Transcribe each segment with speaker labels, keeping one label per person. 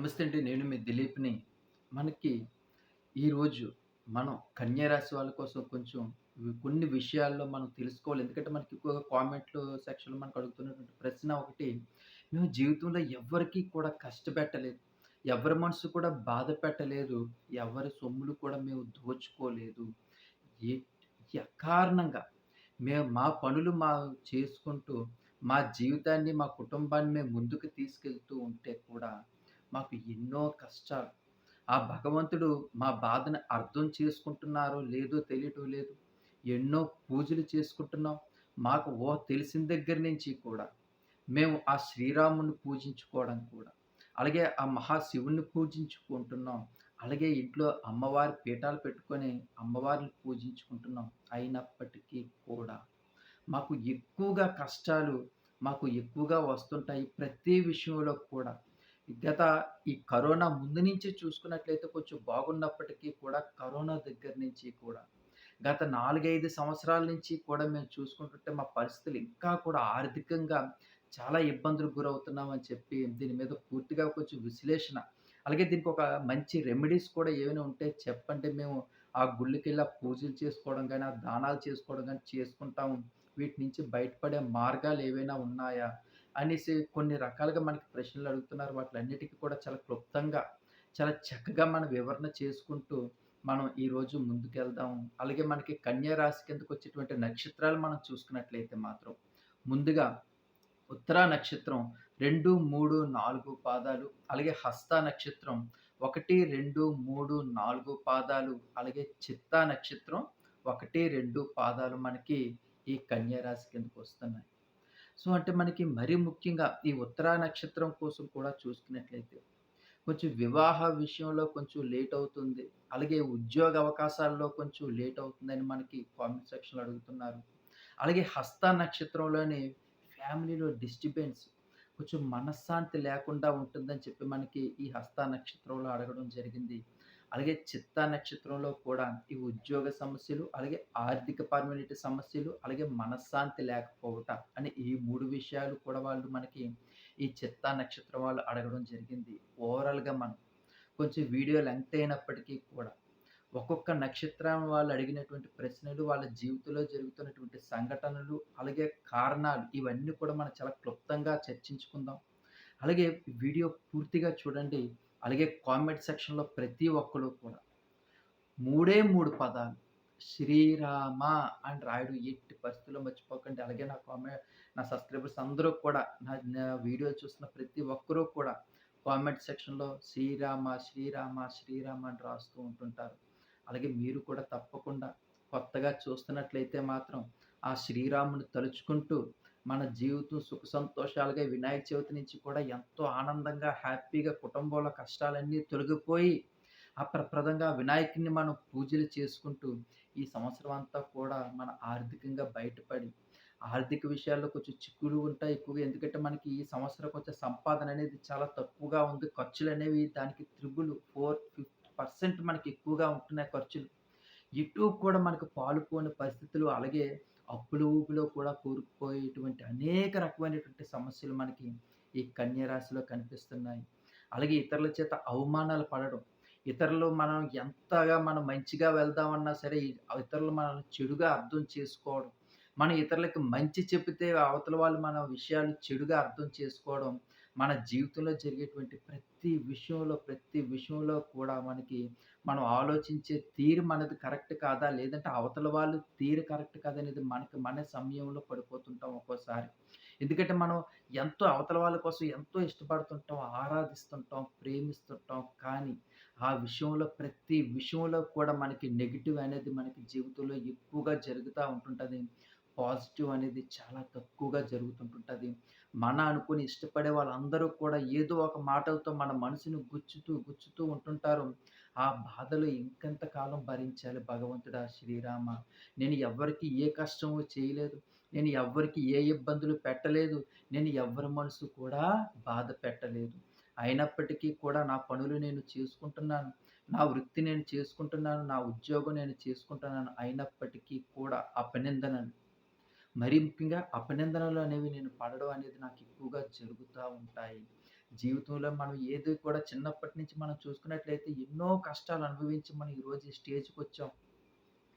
Speaker 1: నమస్తే అండి. నేను మీ దిలీప్‌ని. మనకి ఈరోజు మనం కన్యా రాశి వాళ్ళ కోసం కొంచెం కొన్ని విషయాల్లో మనం తెలుసుకోవాలి. ఎందుకంటే మనకి ఎక్కువగా కామెంట్‌లు సెక్షన్‌లో మనకు అడుగుతున్నటువంటి ప్రశ్న ఒకటి, మేము జీవితంలో ఎవ్వరికీ కూడా కష్టపెట్టలేదు. ఎవరి మనసు కూడా బాధ పెట్టలేదు. ఎవరి సొమ్ములు కూడా మేము దోచుకోలేదు. ఏ కారణంగా మేము మా పనులు మా చేసుకుంటూ, మా జీవితాన్ని, మా కుటుంబాన్ని మేము ముందుకు తీసుకెళ్తూ ఉంటే కూడా మాకు ఎన్నో కష్టాలు. ఆ భగవంతుడు మా బాధను అర్థం చేసుకుంటున్నారో లేదో తెలియటం లేదు. ఎన్నో పూజలు చేసుకుంటున్నాం. మాకు ఓ తెలిసిన దగ్గర నుంచి కూడా మేము ఆ శ్రీరాముని పూజించుకోవడం కూడా, అలాగే ఆ మహాశివుణ్ణి పూజించుకుంటున్నాం. అలాగే ఇంట్లో అమ్మవారి పీఠాలు పెట్టుకొని అమ్మవారిని పూజించుకుంటున్నాం. అయినప్పటికీ కూడా మాకు ఎక్కువగా కష్టాలు మాకు ఎక్కువగా వస్తుంటాయి. ప్రతి విషయంలో కూడా. గత ఈ కరోనా ముందు నుంచి చూసుకున్నట్లయితే కొంచెం బాగున్నప్పటికీ కూడా కరోనా దగ్గర నుంచి కూడా గత 4, 5 సంవత్సరాల నుంచి కూడా మేము చూసుకుంటుంటే మా పరిస్థితులు ఇంకా కూడా ఆర్థికంగా చాలా ఇబ్బందులకు గురవుతున్నామని చెప్పి దీని మీద పూర్తిగా కొంచెం విశ్లేషణ, అలాగే దీనికి ఒక మంచి రెమెడీస్ కూడా ఏమైనా ఉంటే చెప్పండి. మేము ఆ గుళ్ళకెళ్ళి ఆ పూజలు చేసుకోవడం కానీ ఆ దానాలు చేసుకోవడం కానీ చేసుకుంటాము. వీటి నుంచి బయటపడే మార్గాలు ఏవైనా ఉన్నాయా? అనేసి కొన్ని రకాలుగా మనకి ప్రశ్నలు అడుగుతున్నారు. వాటిలన్నిటికీ కూడా చాలా క్లుప్తంగా, చాలా చక్కగా మనం వివరణ చేసుకుంటూ మనం ఈరోజు ముందుకెళ్దాం. అలాగే మనకి కన్యా రాశి కిందకొచ్చేటువంటి నక్షత్రాలు మనం చూసుకున్నట్లయితే మాత్రం ముందుగా ఉత్తరా నక్షత్రం 2, 3, 4 పాదాలు, అలాగే హస్త నక్షత్రం 1, 2, 3, 4 పాదాలు, అలాగే చిత్తా నక్షత్రం 1, 2 పాదాలు మనకి ఈ కన్యా రాశి కిందకొస్తున్నాయి. సో, అంటే మనకి మరీ ముఖ్యంగా ఈ ఉత్తరా నక్షత్రం కోసం కూడా చూసుకున్నట్లయితే కొంచెం వివాహ విషయంలో కొంచెం లేట్ అవుతుంది. అలాగే ఉద్యోగ అవకాశాల్లో కొంచెం లేట్ అవుతుందని మనకి కామెంట్ సెక్షన్‌లో అడుగుతున్నారు. అలాగే హస్త నక్షత్రంలోని ఫ్యామిలీలో డిస్టర్బెన్స్ కొంచెం మనశ్శాంతి లేకుండా ఉంటుందని చెప్పి మనకి ఈ హస్త నక్షత్రంలో అడగడం జరిగింది. అలాగే చిత్తా నక్షత్రంలో కూడా ఈ ఉద్యోగ సమస్యలు, అలాగే ఆర్థికపరమైనటి సమస్యలు, అలాగే మనశ్శాంతి లేకపోవట అని ఈ మూడు విషయాలు కూడా వాళ్ళు మనకి ఈ చిత్తా నక్షత్రం వాళ్ళు అడగడం జరిగింది. ఓవరాల్‌గా మనం కొంచెం వీడియో లెంగ్త్ అయినప్పటికీ కూడా ఒక్కొక్క నక్షత్రం వాళ్ళు అడిగినటువంటి ప్రశ్నలు, వాళ్ళ జీవితంలో జరుగుతున్నటువంటి సంఘటనలు, అలాగే కారణాలు ఇవన్నీ కూడా మనం చాలా క్లుప్తంగా చర్చించుకుందాం. అలాగే వీడియో పూర్తిగా చూడండి. అలాగే కామెంట్ సెక్షన్‌లో ప్రతి ఒక్కరు కూడా మూడే మూడు పదాలు శ్రీరామ అని రాయుడు ఎట్టి పరిస్థితుల్లో మర్చిపోకండి. అలాగే నా కామెంట్ నా సబ్‌స్క్రైబర్స్ అందరూ కూడా నా వీడియో చూస్తున్న ప్రతి ఒక్కరూ కూడా కామెంట్ సెక్షన్‌లో శ్రీరామ, శ్రీరామ, శ్రీరామ అని రాస్తూ ఉంటుంటారు. అలాగే మీరు కూడా తప్పకుండా కొత్తగా చూస్తున్నట్లయితే మాత్రం ఆ శ్రీరాముని తలుచుకుంటూ మన జీవితం సుఖ సంతోషాలుగా వినాయక చవితి నుంచి కూడా ఎంతో ఆనందంగా, హ్యాపీగా కుటుంబంలో కష్టాలన్నీ తొలగిపోయి అప్రప్రదంగా వినాయకుడిని మనం పూజలు చేసుకుంటూ ఈ సంవత్సరం అంతా కూడా మన ఆర్థికంగా బయటపడి, ఆర్థిక విషయాల్లో కొంచెం చిక్కులు ఉంటాయి ఎక్కువగా. ఎందుకంటే మనకి ఈ సంవత్సరం కొంచెం సంపాదన అనేది చాలా తక్కువగా ఉంది. ఖర్చులు అనేవి దానికి త్రిబుల్ 4, 50% మనకి ఎక్కువగా ఉంటున్నాయి ఖర్చులు. ఇటు కూడా మనకు పాలుపోని పరిస్థితులు, అలాగే అప్పుల ఊపిలో కూడా కూరుకుపోయేటువంటి అనేక రకమైనటువంటి సమస్యలు మనకి ఈ కన్యరాశిలో కనిపిస్తున్నాయి. అలాగే ఇతరుల చేత అవమానాలు పడడం, ఇతరులు మనం ఎంతగా మనం మంచిగా వెళ్దామన్నా సరే, ఇతరులు మనల్ని చెడుగా అర్థం చేసుకోవడం, మనం ఇతరులకి మంచి చెబితే అవతల వాళ్ళు మన విషయాలు చెడుగా అర్థం చేసుకోవడం, మన జీవితంలో జరిగేటువంటి ప్రతి విషయంలో, ప్రతి విషయంలో కూడా మనకి మనం ఆలోచించే తీరు మనది కరెక్ట్ కాదా? లేదంటే అవతల వాళ్ళు తీరు కరెక్ట్ కాదనేది మనకి మన సమయంలో పడిపోతుంటాం ఒక్కోసారి. ఎందుకంటే మనం ఎంతో అవతల వాళ్ళ కోసం ఎంతో ఇష్టపడుతుంటాం, ఆరాధిస్తుంటాం, ప్రేమిస్తుంటాం. కానీ ఆ విషయంలో ప్రతి విషయంలో కూడా మనకి నెగిటివ్ అనేది మనకి జీవితంలో ఎక్కువగా జరుగుతూ ఉంటుంటుంది పాజిటివ్ అనేది చాలా తక్కువగా జరుగుతుంటుంటుంది మన అనుకుని ఇష్టపడే వాళ్ళందరూ కూడా ఏదో ఒక మాటలతో మన మనసును గుచ్చుతూ, గుచ్చుతూ ఉంటుంటారు. ఆ బాధలు ఇంకెంత కాలం భరించాలి భగవంతుడా శ్రీరామ! నేను ఎవ్వరికీ ఏ కష్టము చేయలేదు. నేను ఎవ్వరికీ ఏ ఇబ్బందులు పెట్టలేదు. నేను ఎవ్వరి మనసు కూడా బాధ పెట్టలేదు. అయినప్పటికీ కూడా నా పనులు నేను చేసుకుంటున్నాను. నా వృత్తి నేను చేసుకుంటున్నాను. నా ఉద్యోగం నేను చేసుకుంటున్నాను. అయినప్పటికీ కూడా అపనిందనను మరీ ముఖ్యంగా అపనిందనలు అనేవి నేను పడడం అనేది నాకు ఎక్కువగా జరుగుతూ ఉంటాయి. జీవితంలో మనం ఏది కూడా చిన్నప్పటి నుంచి మనం చూసుకున్నట్లయితే ఎన్నో కష్టాలు అనుభవించి మనం ఈరోజు ఈ స్టేజ్‌కొచ్చాం.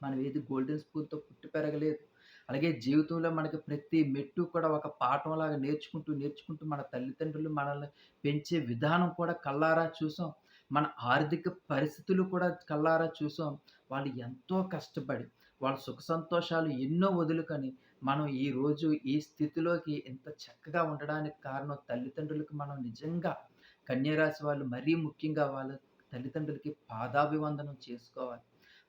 Speaker 1: మనం ఏది గోల్డెన్ స్పూన్‌తో పుట్టి పెరగలేదు. అలాగే జీవితంలో మనకి ప్రతి మెట్టు కూడా ఒక పాఠంలాగా నేర్చుకుంటూ, నేర్చుకుంటూ మన తల్లిదండ్రులు మనల్ని పెంచే విధానం కూడా కళ్ళారా చూసాం. మన ఆర్థిక పరిస్థితులు కూడా కళ్ళారా చూసాం. వాళ్ళు ఎంతో కష్టపడి, వాళ్ళ సుఖ సంతోషాలు ఎన్నో వదులుకొని, మనం ఈరోజు ఈ స్థితిలోకి ఇంత చక్కగా ఉండడానికి కారణం తల్లిదండ్రులకు మనం నిజంగా కన్యరాశి వాళ్ళు మరీ ముఖ్యంగా వాళ్ళ తల్లిదండ్రులకి పాదాభివందనం చేసుకోవాలి.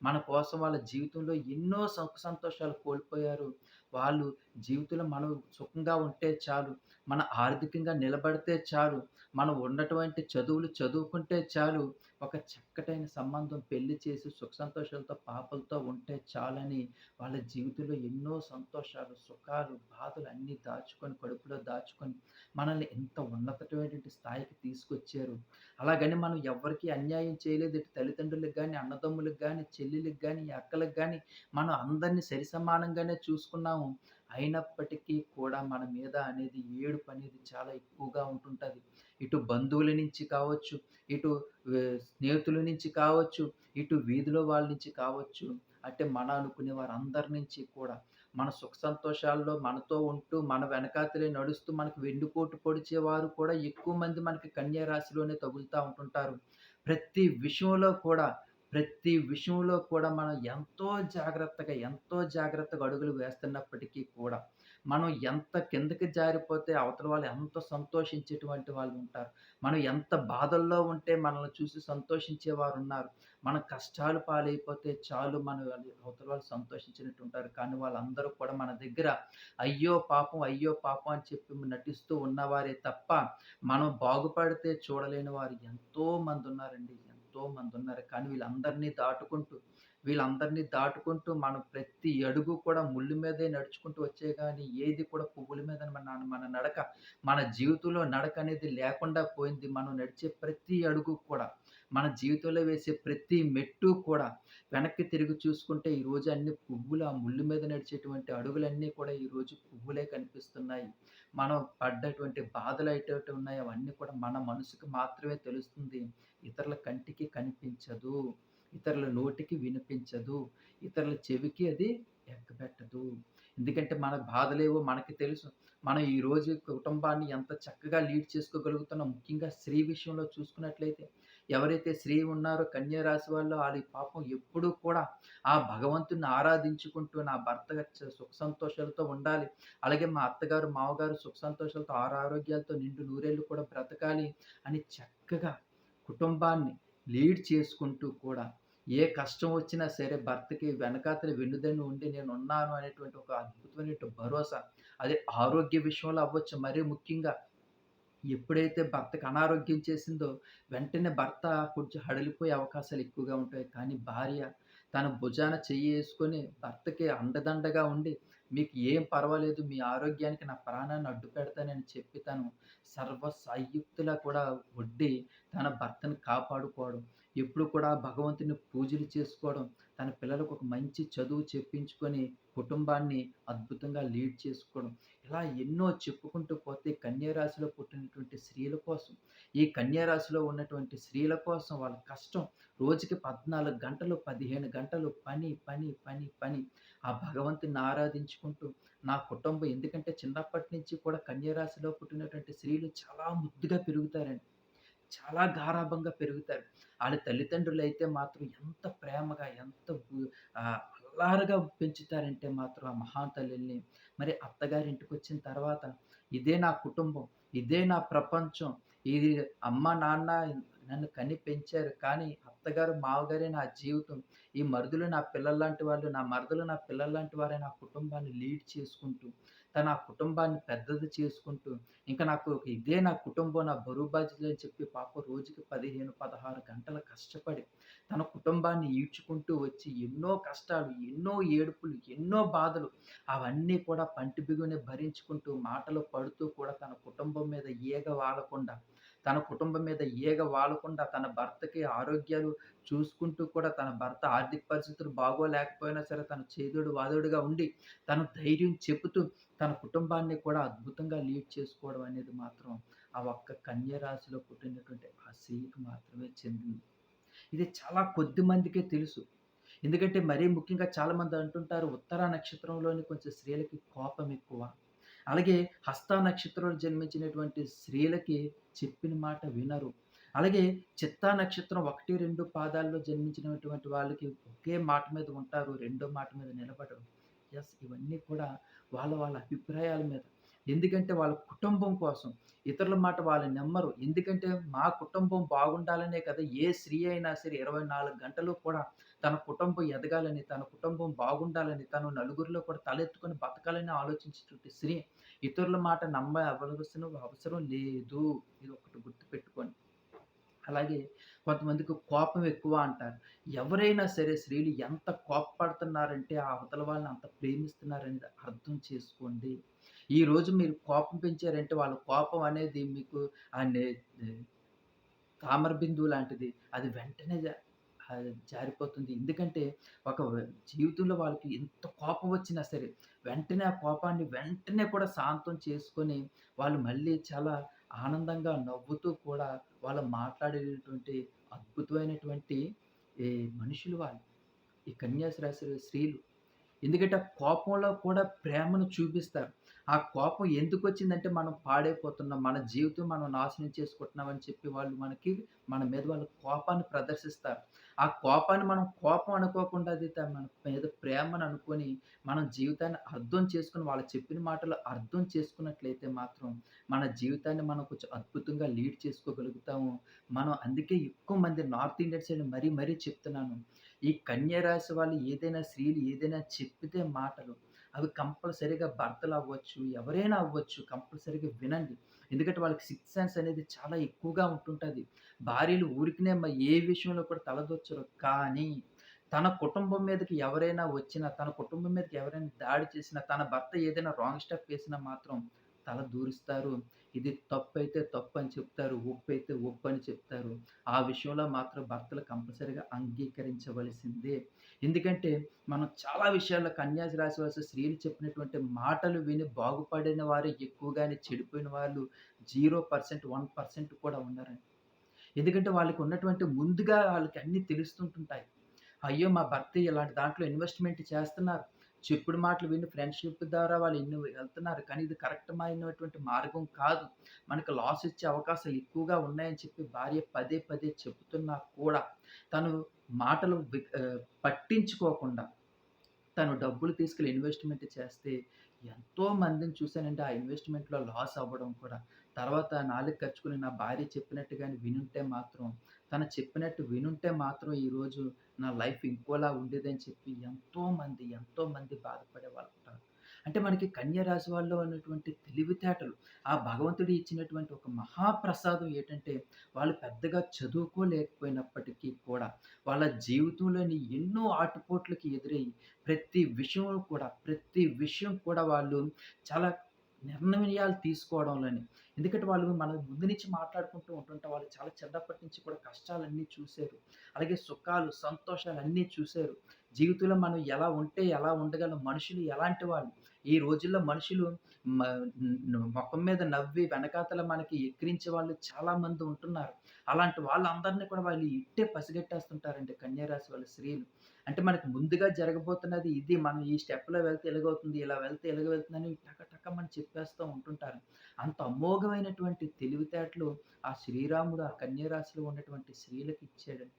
Speaker 1: మన కోసం వాళ్ళ జీవితంలో ఎన్నో సుఖ సంతోషాలు కోల్పోయారు. వాళ్ళు జీవితంలో మనం సుఖంగా ఉంటే చాలు. మన ఆర్థికంగా నిలబడితే చాలు. మనం ఉన్నటువంటి చదువులు చదువుకుంటే చాలు. ఒక చక్కటైన సంబంధం పెళ్ళి చేసి సుఖ సంతోషాలతో పాపలతో ఉంటే చాలని వాళ్ళ జీవితంలో ఎన్నో సంతోషాలు, సుఖాలు, బాధలు అన్నీ దాచుకొని కడుపులో దాచుకొని మనల్ని ఇంత ఉన్నతమైనటువంటి స్థాయికి తీసుకొచ్చారు. అలాగని మనం ఎవ్వరికీ అన్యాయం చేయలేదు. ఇటు తల్లిదండ్రులకు కానీ అన్నదమ్ములకు కానీ చెల్లెలకు కానీ అక్కలకు కానీ మనం అందరిని సరి సమానంగానే చూసుకున్నాము. అయినప్పటికీ కూడా మన మీద అనేది ఏడుపనేది చాలా ఎక్కువగా ఉంటుంటుంది ఇటు బంధువుల నుంచి కావచ్చు, ఇటు స్నేహితుల నుంచి కావచ్చు, ఇటు వీధిలో వాళ్ళ నుంచి కావచ్చు, అంటే మన అనుకునే వారందరి నుంచి కూడా మన సుఖ సంతోషాల్లో మనతో ఉంటూ, మన వెనకాతలే నడుస్తూ మనకు వెన్నుపోటు పొడిచేవారు కూడా ఎక్కువ మంది మనకి కన్యా రాశిలోనే తగులుతూ ఉంటుంటారు. ప్రతి విషయంలో కూడా, ప్రతి విషయంలో కూడా మనం ఎంతో జాగ్రత్తగా, ఎంతో జాగ్రత్తగా అడుగులు వేస్తున్నప్పటికీ కూడా, మనం ఎంత కిందకి జారిపోతే అవతల వాళ్ళు ఎంత సంతోషించేటువంటి వాళ్ళు ఉంటారు మనం ఎంత బాధల్లో ఉంటే మనల్ని చూసి సంతోషించేవారున్నారు. మన కష్టాలు పాలైపోతే చాలు మన అవతల వాళ్ళు సంతోషించినట్టు ఉంటారు. కానీ వాళ్ళందరూ కూడా మన దగ్గర అయ్యో పాపం, అయ్యో పాపం అని చెప్పి నటిస్తూ ఉన్నవారే తప్ప, మనం బాగుపడితే చూడలేని వారు ఎంతో మంది ఉన్నారండి ఎంతో మంది ఉన్నారు కానీ వీళ్ళందరినీ దాటుకుంటూ, వీళ్ళందరినీ దాటుకుంటూ మనం ప్రతి అడుగు కూడా ముళ్ళు మీదే నడుచుకుంటూ వచ్చే కానీ ఏది కూడా పువ్వుల మీద మన మన నడక, మన జీవితంలో నడక అనేది లేకుండా పోయింది. మనం నడిచే ప్రతి అడుగు కూడా, మన జీవితంలో వేసే ప్రతి మెట్టు కూడా వెనక్కి తిరిగి చూసుకుంటే ఈరోజు అన్ని పువ్వులు, ఆ ముళ్ళు మీద నడిచేటువంటి అడుగులన్నీ కూడా ఈరోజు పువ్వులే కనిపిస్తున్నాయి. మనం పడ్డటువంటి బాధలు అయ్యేటట్టు ఉన్నాయి అవన్నీ కూడా మన మనసుకు మాత్రమే తెలుస్తుంది. ఇతరుల కంటికి కనిపించదు. ఇతరుల నోటికి వినిపించదు. ఇతరుల చెవికి అది ఎక్కబెట్టదు. ఎందుకంటే మన బాధలేవో మనకి తెలుసు. మనం ఈరోజు కుటుంబాన్ని ఎంత చక్కగా లీడ్ చేసుకోగలుగుతున్నాం. ముఖ్యంగా స్త్రీ విషయంలో చూసుకున్నట్లయితే, ఎవరైతే స్త్రీ ఉన్నారో కన్యా రాశి వాళ్ళు వాళ్ళ పాపం ఎప్పుడూ కూడా ఆ భగవంతుని ఆరాధించుకుంటూ నా భర్త సుఖ సంతోషాలతో ఉండాలి. అలాగే మా అత్తగారు, మామగారు సుఖ సంతోషాలతో ఆరోగ్యాలతో నిండు నూరేళ్ళు కూడా బ్రతకాలి అని చక్కగా కుటుంబాన్ని లీడ్ చేసుకుంటూ కూడా ఏ కష్టం వచ్చినా సరే భర్తకి వెనకాతల వెన్నుదన్ను ఉండి నేను ఉన్నాను అనేటువంటి ఒక అద్భుతమైనటువంటి భరోసా. అదే ఆరోగ్య విషయంలో అవ్వచ్చు మరీ ముఖ్యంగా ఎప్పుడైతే భర్తకి అనారోగ్యం చేసిందో వెంటనే భర్త కొంచెం హడలిపోయే అవకాశాలు ఎక్కువగా ఉంటాయి. కానీ భార్య తన భుజాన చెయ్యి వేసుకొని భర్తకి అండదండగా ఉండి, "మీకు ఏం పర్వాలేదు. మీ ఆరోగ్యానికి నా ప్రాణాన్ని అడ్డు పెడతానని చెప్పి తను సర్వ సాయుక్తులా కూడా ఒడ్డి తన భర్తను కాపాడుకోవడం. ఎప్పుడు కూడా భగవంతుని పూజలు చేసుకోవడం. తన పిల్లలకు ఒక మంచి చదువు చెప్పించుకొని కుటుంబాన్ని అద్భుతంగా లీడ్ చేసుకోవడం. ఇలా ఎన్నో చెప్పుకుంటూ పోతే కన్యారాశిలో పుట్టినటువంటి స్త్రీల కోసం, ఈ కన్యారాశిలో ఉన్నటువంటి స్త్రీల కోసం వాళ్ళ కష్టం రోజుకి 14 గంటలు, 15 గంటలు పని, పని, పని, పని. ఆ భగవంతుని ఆరాధించుకుంటూ నా కుటుంబం ఎందుకంటే చిన్నప్పటి నుంచి కూడా కన్యరాశిలో పుట్టినటువంటి స్త్రీలు చాలా ముద్దుగా పెరుగుతారండి. చాలా గారాభంగా పెరుగుతారు. వాళ్ళ తల్లిదండ్రులు అయితే మాత్రం ఎంత ప్రేమగా, ఎంత అల్లారుగా పెంచుతారంటే మాత్రం ఆ మహాతల్లుల్ని. మరి అత్తగారింటికొచ్చిన తర్వాత ఇదే నా కుటుంబం, ఇదే నా ప్రపంచం, ఇది అమ్మ, నాన్న నన్ను కని పెంచారు. కానీ అత్తగారు, మావగారే నా జీవితం. ఈ మరుదులు నా పిల్లల్లాంటి వాళ్ళు, నా మరదలు నా పిల్లల్లాంటి వారే నా కుటుంబాన్ని లీడ్ చేసుకుంటూ, తన ఆ కుటుంబాన్ని పెద్దది చేసుకుంటూ, ఇంకా నాకు ఇదే నా కుటుంబం, నా బరువు బాధ్యతలని చెప్పి పాపం రోజుకి 15, 16 గంటలు కష్టపడి, తన కుటుంబాన్ని ఈడ్చుకుంటూ వచ్చి ఎన్నో కష్టాలు, ఎన్నో ఏడుపులు, ఎన్నో బాధలు అవన్నీ కూడా పంటి బిగుని భరించుకుంటూ, మాటలు పడుతూ కూడా తన కుటుంబం మీద ఈగ వాలకుండా, తన కుటుంబం మీద ఈగ వాలకుండా తన భర్తకి ఆరోగ్యాలు చూసుకుంటూ కూడా తన భర్త ఆర్థిక పరిస్థితులు బాగోలేకపోయినా సరే తన చేదుడు వాదోడుగా ఉండి, తను ధైర్యం చెబుతూ తన కుటుంబాన్ని కూడా అద్భుతంగా లీడ్ చేసుకోవడం అనేది మాత్రం ఆ ఒక్క కన్య రాశిలో పుట్టినటువంటి ఆ స్త్రీకి మాత్రమే చెందింది. ఇది చాలా కొద్ది మందికే తెలుసు. ఎందుకంటే మరీ ముఖ్యంగా చాలామంది అంటుంటారు ఉత్తర నక్షత్రంలోని కొంచెం స్త్రీలకి కోపం ఎక్కువ. అలాగే హస్త నక్షత్రంలో జన్మించినటువంటి స్త్రీలకి చెప్పిన మాట వినరు. అలాగే చిత్తా నక్షత్రం 1, 2 పాదాల్లో జన్మించినటువంటి వాళ్ళకి ఒకే మాట మీద ఉంటారు. రెండో మాట మీద నిలబడరు. ఎస్ ఇవన్నీ కూడా వాళ్ళ వాళ్ళ అభిప్రాయాల మీద. ఎందుకంటే వాళ్ళ కుటుంబం కోసం. ఇతరుల మాట వాళ్ళు నమ్మరు. ఎందుకంటే మా కుటుంబం బాగుండాలనే కదా ఏ స్త్రీ అయినా సరే 24 గంటలు కూడా తన కుటుంబం ఎదగాలని, తన కుటుంబం బాగుండాలని, తను నలుగురిలో కూడా తలెత్తుకొని బతకాలని ఆలోచించేటువంటి స్త్రీ. ఇతరుల మాట నమ్మ అవలసిన అవసరం లేదు. ఇదొకటి గుర్తుపెట్టుకోండి. అలాగే కొంతమందికి కోపం ఎక్కువ అంటారు. ఎవరైనా సరే స్త్రీలు ఎంత కోపపడుతున్నారంటే ఆ అవతల వాళ్ళని అంత ప్రేమిస్తున్నారనేది అర్థం చేసుకోండి. ఈరోజు మీరు కోపం పెంచారంటే వాళ్ళ కోపం అనేది మీకు ఆహ్, తామర బిందువు లాంటిది. అది వెంటనే జ జారిపోతుంది. ఎందుకంటే ఒక జీవితంలో వాళ్ళకి ఎంత కోపం వచ్చినా సరే, వెంటనే ఆ కోపాన్ని వెంటనే కూడా శాంతం చేసుకొని, వాళ్ళు మళ్ళీ చాలా ఆనందంగా నవ్వుతూ కూడా వాళ్ళు మాట్లాడేటటువంటి అద్భుతమైనటువంటి ఈ మనుషులు వాళ్ళు. ఈ కన్యాసి రాశి స్త్రీలు. ఎందుకంటే ఆ కోపంలో కూడా ప్రేమను చూపిస్తారు. ఆ కోపం ఎందుకు వచ్చిందంటే మనం పాడైపోతున్నాం. మన జీవితం మనం నాశనం చేసుకుంటున్నాం అని చెప్పి వాళ్ళు మనకి మన మీద వాళ్ళు కోపాన్ని ప్రదర్శిస్తారు. ఆ కోపాన్ని మనం కోపం అనుకోకుండా అది మన మీద ప్రేమను అనుకొని మనం జీవితాన్ని అర్థం చేసుకొని వాళ్ళు చెప్పిన మాటలు అర్థం చేసుకున్నట్లయితే మాత్రం మన జీవితాన్ని మనం కొంచెం అద్భుతంగా లీడ్ చేసుకోగలుగుతాము. మనం అందుకే ఎక్కువ మంది నార్త్ ఇండియన్ సైడ్ మరీ మరీ చెప్తున్నాను. ఈ కన్యరాశి వాళ్ళు ఏదైనా స్త్రీలు ఏదైనా చెప్పితే మాటలు అవి కంపల్సరీగా భర్తలవ్వచ్చు, ఎవరైనా అవ్వచ్చు కంపల్సరీగా వినండి. ఎందుకంటే వాళ్ళకి సిక్స్ సెన్స్ అనేది చాలా ఎక్కువగా ఉంటుంటుంది భార్యలు ఊరికినే ఏ విషయంలో కూడా తలదొచ్చరు కానీ తన కుటుంబం మీదకి ఎవరైనా వచ్చినా, తన కుటుంబం మీదకి ఎవరైనా దాడి చేసినా, తన భర్త ఏదైనా రాంగ్ స్టెప్ వేసినా మాత్రం తల దూరుస్తారు. ఇది తప్పు అయితే తప్పు అని చెప్తారు. ఒప్పు అయితే ఒప్పు అని చెప్తారు. ఆ విషయంలో మాత్రం భర్తలు కంపల్సరీగా అంగీకరించవలసిందే. ఎందుకంటే మనం చాలా విషయాల్లో కన్యాసి రాశి వారు స్త్రీలు చెప్పినటువంటి మాటలు విని బాగుపడిన వారు ఎక్కువగానే చెడిపోయిన వాళ్ళు 0% 1% కూడా ఉన్నారండి. ఎందుకంటే వాళ్ళకి ఉన్నటువంటి ముందుగా వాళ్ళకి అన్నీ తెలుస్తుంటుంటాయి. అయ్యో! మా భర్త ఇలాంటి దాంట్లో ఇన్వెస్ట్‌మెంట్ చేస్తున్నారు. చెప్పుడు మాటలు విని ఫ్రెండ్‌షిప్ ద్వారా వాళ్ళు ఎన్ని వెళ్తున్నారు. కానీ ఇది కరెక్టమైనటువంటి మార్గం కాదు. మనకు లాస్ ఇచ్చే అవకాశాలు ఎక్కువగా ఉన్నాయని చెప్పి భార్య పదే పదే చెబుతున్నా కూడా తను మాటలు పట్టించుకోకుండా తను డబ్బులు తీసుకెళ్ళి ఇన్వెస్ట్‌మెంట్ చేస్తే ఎంతో మందిని చూశానంటే ఆ ఇన్వెస్ట్‌మెంట్‌లో లాస్ అవ్వడం కూడా. తర్వాత నాలుగు ఖర్చుకుని నా భార్య చెప్పినట్టుగాని వినుంటే మాత్రం, తను చెప్పినట్టు వినుంటే మాత్రం ఈరోజు నా లైఫ్ ఇంకోలా ఉండేదని చెప్పి ఎంతోమంది, ఎంతోమంది బాధపడే వాళ్ళు అంటే మనకి కన్యరాశి వాళ్ళలో ఉన్నటువంటి తెలివితేటలు, ఆ భగవంతుడు ఇచ్చినటువంటి ఒక మహాప్రసాదం ఏంటంటే వాళ్ళు పెద్దగా చదువుకోలేకపోయినప్పటికీ కూడా, వాళ్ళ జీవితంలోని ఎన్నో ఆటుపోట్లకి ఎదురయ్యి, ప్రతి విషయంలో కూడా, ప్రతి విషయం కూడా వాళ్ళు చాలా నిర్ణయాలు తీసుకోవడంలోని. ఎందుకంటే వాళ్ళు మన ముందు నుంచి మాట్లాడుకుంటూ ఉంటుంటే వాళ్ళు చాలా చిన్నప్పటి నుంచి కూడా కష్టాలన్నీ చూశారు. అలాగే సుఖాలు, సంతోషాలు అన్నీ చూశారు. జీవితంలో మనం ఎలా ఉంటే ఎలా ఉండగలం, మనుషులు ఎలాంటి వాళ్ళు, ఈ రోజుల్లో మనుషులు మ మొఖం మీద నవ్వి వెనకాతల మనకి ఎక్కిరించే వాళ్ళు చాలామంది ఉంటున్నారు. అలాంటి వాళ్ళందరిని కూడా వాళ్ళు ఇట్టే పసిగట్టేస్తుంటారండి కన్యారాశి వాళ్ళ స్త్రీలు. అంటే మనకు ముందుగా జరగబోతున్నది ఇది. మనం ఈ స్టెప్‌లో వెళ్తే ఇలాగవుతుంది, ఇలా వెళ్తే ఇలాగ వెళ్తుందని టక మనం చెప్పేస్తూ ఉంటుంటారు. అంత అమోఘమైనటువంటి తెలివితేటలు ఆ శ్రీరాముడు ఆ కన్యారాశిలో ఉన్నటువంటి స్త్రీలకు ఇచ్చాడండి.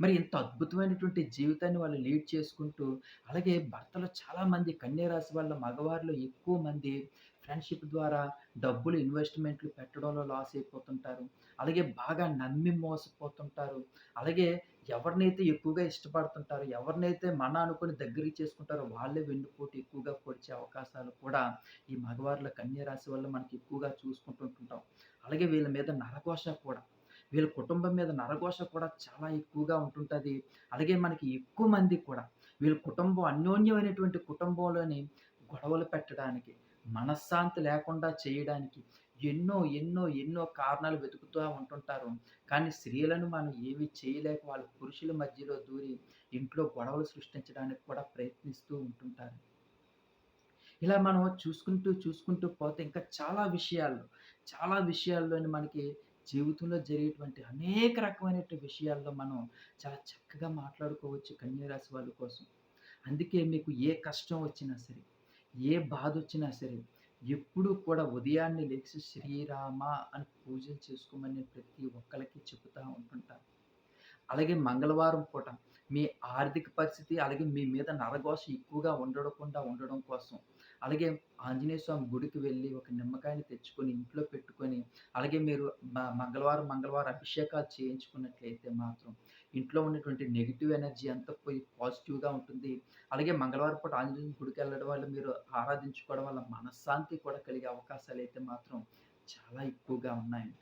Speaker 1: మరి ఇంత అద్భుతమైనటువంటి జీవితాన్ని వాళ్ళు లీడ్ చేసుకుంటూ, అలాగే భర్తలు చాలామంది కన్యరాశి వాళ్ళ మగవారిలో ఎక్కువ మంది ఫ్రెండ్‌షిప్ ద్వారా డబ్బులు ఇన్వెస్ట్‌మెంట్‌లు పెట్టడంలో లాస్ అయిపోతుంటారు. అలాగే బాగా నమ్మి మోసపోతుంటారు. అలాగే ఎవరినైతే ఎక్కువగా ఇష్టపడుతుంటారో, ఎవరినైతే మన అనుకుని దగ్గరికి చేసుకుంటారో వాళ్ళే వెన్నుపోటు ఎక్కువగా పొడిచే అవకాశాలు కూడా ఈ మగవారిలో కన్యరాశి వల్ల మనకి ఎక్కువగా చూసుకుంటుంటుంటాం. అలాగే వీళ్ళ మీద నరకోశ కూడా. వీళ్ళ కుటుంబం మీద నరఘోష కూడా చాలా ఎక్కువగా ఉంటుంటుంది అలాగే మనకి ఎక్కువ మంది కూడా వీళ్ళ కుటుంబం అన్యోన్యమైనటువంటి కుటుంబంలోని గొడవలు పెట్టడానికి, మనశ్శాంతి లేకుండా చేయడానికి ఎన్నో, ఎన్నో, ఎన్నో కారణాలు వెతుకుతూ ఉంటుంటారు. కానీ స్త్రీలను మనం ఏమి చేయలేక వాళ్ళు పురుషుల మధ్యలో దూరి ఇంట్లో గొడవలు సృష్టించడానికి కూడా ప్రయత్నిస్తూ ఉంటుంటారు. ఇలా మనం చూసుకుంటూ, చూసుకుంటూ పోతే ఇంకా చాలా విషయాల్లో, చాలా విషయాల్లోని మనకి జీవితంలో జరిగేటువంటి అనేక రకమైనటువంటి విషయాల్లో మనం చాలా చక్కగా మాట్లాడుకోవచ్చు కన్యారాశి వాళ్ళ కోసం. అందుకే మీకు ఏ కష్టం వచ్చినా సరే, ఏ బాధ వచ్చినా సరే, ఎప్పుడూ కూడా ఉదయాన్నే లేచి శ్రీరామ అని పూజలు చేసుకోమని నేను ప్రతి ఒక్కరికి చెబుతూ ఉంటుంటాను. అలాగే మంగళవారం పూట మీ ఆర్థిక పరిస్థితి, అలాగే మీ మీద నరఘోష ఎక్కువగా ఉండకుండా ఉండడం కోసం, అలాగే ఆంజనేయ స్వామి గుడికి వెళ్ళి ఒక నిమ్మకాయని తెచ్చుకొని ఇంట్లో పెట్టుకొని, అలాగే మీరు మంగళవారం, మంగళవారం అభిషేకాలు చేయించుకున్నట్లయితే మాత్రం ఇంట్లో ఉన్నటువంటి నెగిటివ్ ఎనర్జీ అంతా పోయి పాజిటివ్‌గా ఉంటుంది. అలాగే మంగళవారం పూట ఆంజనేయ గుడికెళ్ళడం వల్ల మీరు ఆరాధించుకోవడం వల్ల మనశ్శాంతి కూడా కలిగే అయితే మాత్రం చాలా ఎక్కువగా ఉన్నాయండి.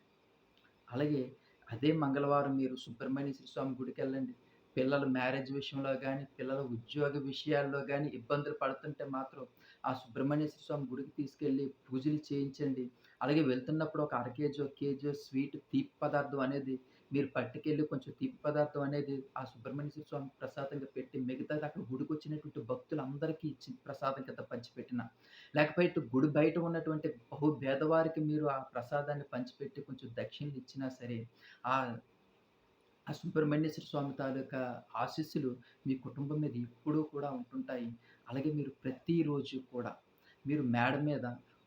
Speaker 1: అలాగే అదే మంగళవారం మీరు సుబ్రహ్మణ్యేశ్వర స్వామి గుడికి వెళ్ళండి పిల్లల మ్యారేజ్ విషయంలో కానీ పిల్లల ఉద్యోగ విషయాల్లో కానీ ఇబ్బందులు పడుతుంటే మాత్రం ఆ సుబ్రహ్మణ్యేశ్వర స్వామి గుడికి తీసుకెళ్ళి పూజలు చేయించండి. అలాగే వెళ్తున్నప్పుడు ఒక అర ఒక కేజీ స్వీట్ తీపి పదార్థం అనేది మీరు పట్టుకెళ్ళి కొంచెం తీపి పదార్థం అనేది ఆ సుబ్రహ్మణ్యేశ్వర స్వామి ప్రసాదంగా పెట్టి మిగతాది అక్కడ గుడికి వచ్చినటువంటి భక్తులందరికీ ఇచ్చి ప్రసాదం కింద పంచిపెట్టిన, లేకపోతే గుడి బయట ఉన్నటువంటి బహు భేదవారికి మీరు ఆ ప్రసాదాన్ని పంచిపెట్టి కొంచెం దక్షిణలు ఇచ్చినా సరే, ఆ ఆ సుబ్రహ్మణ్యేశ్వర స్వామి తాలూకా ఆశీస్సులు మీ కుటుంబం మీద ఎప్పుడూ కూడా ఉంటుంటాయి. అలాగే మీరు ప్రతిరోజు కూడా మీరు మేడ మీద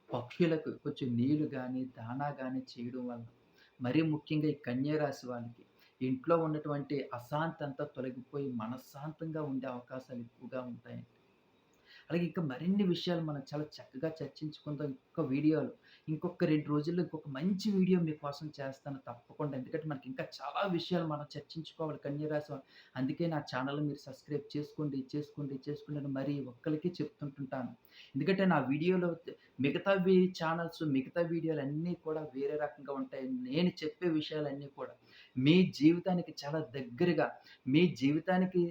Speaker 1: పక్షులకు కొంచెం నీళ్ళు కానీ దానా కానీ చేయడం వల్ల మరీ ముఖ్యంగా ఈ కన్యారాశి వాళ్ళకి ఇంట్లో ఉన్నటువంటి అశాంతి అంతా తొలగిపోయి మనశ్శాంతంగా ఉండే అవకాశాలు ఎక్కువగా ఉంటాయి అలాగే ఇంకా మరిన్ని విషయాలు మనం చాలా చక్కగా చర్చించుకుందాం ఇంకొక వీడియోలు ఇంకొక రెండు రోజుల్లో ఇంకొక మంచి వీడియో మీకోసం చేస్తాను తప్పకుండా. ఎందుకంటే మనకి ఇంకా చాలా విషయాలు మనం చర్చించుకోవాలి కన్యరాశి అందుకే నా ఛానల్ మీరు సబ్స్క్రైబ్ చేసుకోండి, చేసుకోండి, చేసుకోండి అని మరీ ఒక్కరికి చెప్తుంటుంటాను. ఎందుకంటే నా వీడియోలో మిగతా ఛానల్స్ మిగతా వీడియోలు అన్నీ కూడా వేరే రకంగా ఉంటాయి. నేను చెప్పే విషయాలన్నీ కూడా మీ జీవితానికి చాలా దగ్గరగా, మీ జీవితానికి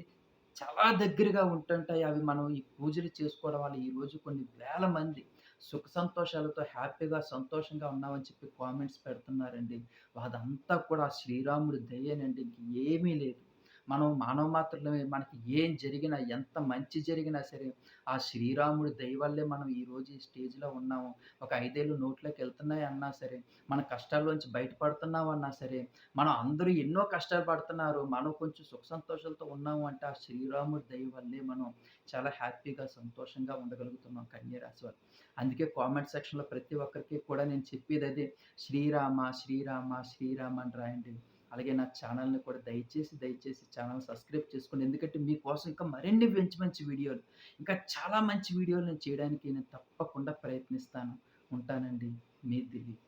Speaker 1: చాలా దగ్గరగా ఉంటుంటాయి. అవి మనం ఈ పూజలు చేసుకోవడం వల్ల ఈరోజు కొన్ని వేల మంది సుఖ సంతోషాలతో హ్యాపీగా, సంతోషంగా ఉన్నామని చెప్పి కామెంట్స్ పెడుతున్నారండి. అదంతా కూడా ఆ శ్రీరాముడి దయేనండి. ఇంకేమీ లేదు. మనం మానవ మాత్రమే మనకి ఏం జరిగినా, ఎంత మంచి జరిగినా సరే, ఆ శ్రీరాముడి దయ వల్లే మనం ఈరోజు ఈ స్టేజ్‌లో ఉన్నాము. ఒక ఐదేళ్ళు నోట్లోకి వెళ్తున్నాయి అన్నా సరే, మన కష్టాల్లోంచి బయటపడుతున్నాం అన్నా సరే, మనం అందరూ ఎన్నో కష్టాలు పడుతున్నారు. మనం కొంచెం సుఖ సంతోషాలతో ఉన్నాము అంటే, ఆ శ్రీరాముడి దయ వల్లే మనం చాలా హ్యాపీగా, సంతోషంగా ఉండగలుగుతున్నాం కన్యారాశి వాళ్ళు. అందుకే కామెంట్ సెక్షన్‌లో ప్రతి ఒక్కరికి కూడా నేను చెప్పేదదే. శ్రీరామ, శ్రీరామ, శ్రీరామ అని రాయండి. అలాగే నా ఛానల్ని కూడా దయచేసి, దయచేసి ఛానల్ సబ్స్క్రైబ్ చేసుకోండి. ఎందుకంటే మీకోసం ఇంకా మరిన్ని మంచి మంచి వీడియోలు, ఇంకా చాలా మంచి వీడియోలు నేను చేయడానికి నేను తప్పకుండా ప్రయత్నిస్తాను. ఉంటానండి. మీ దిలీప్.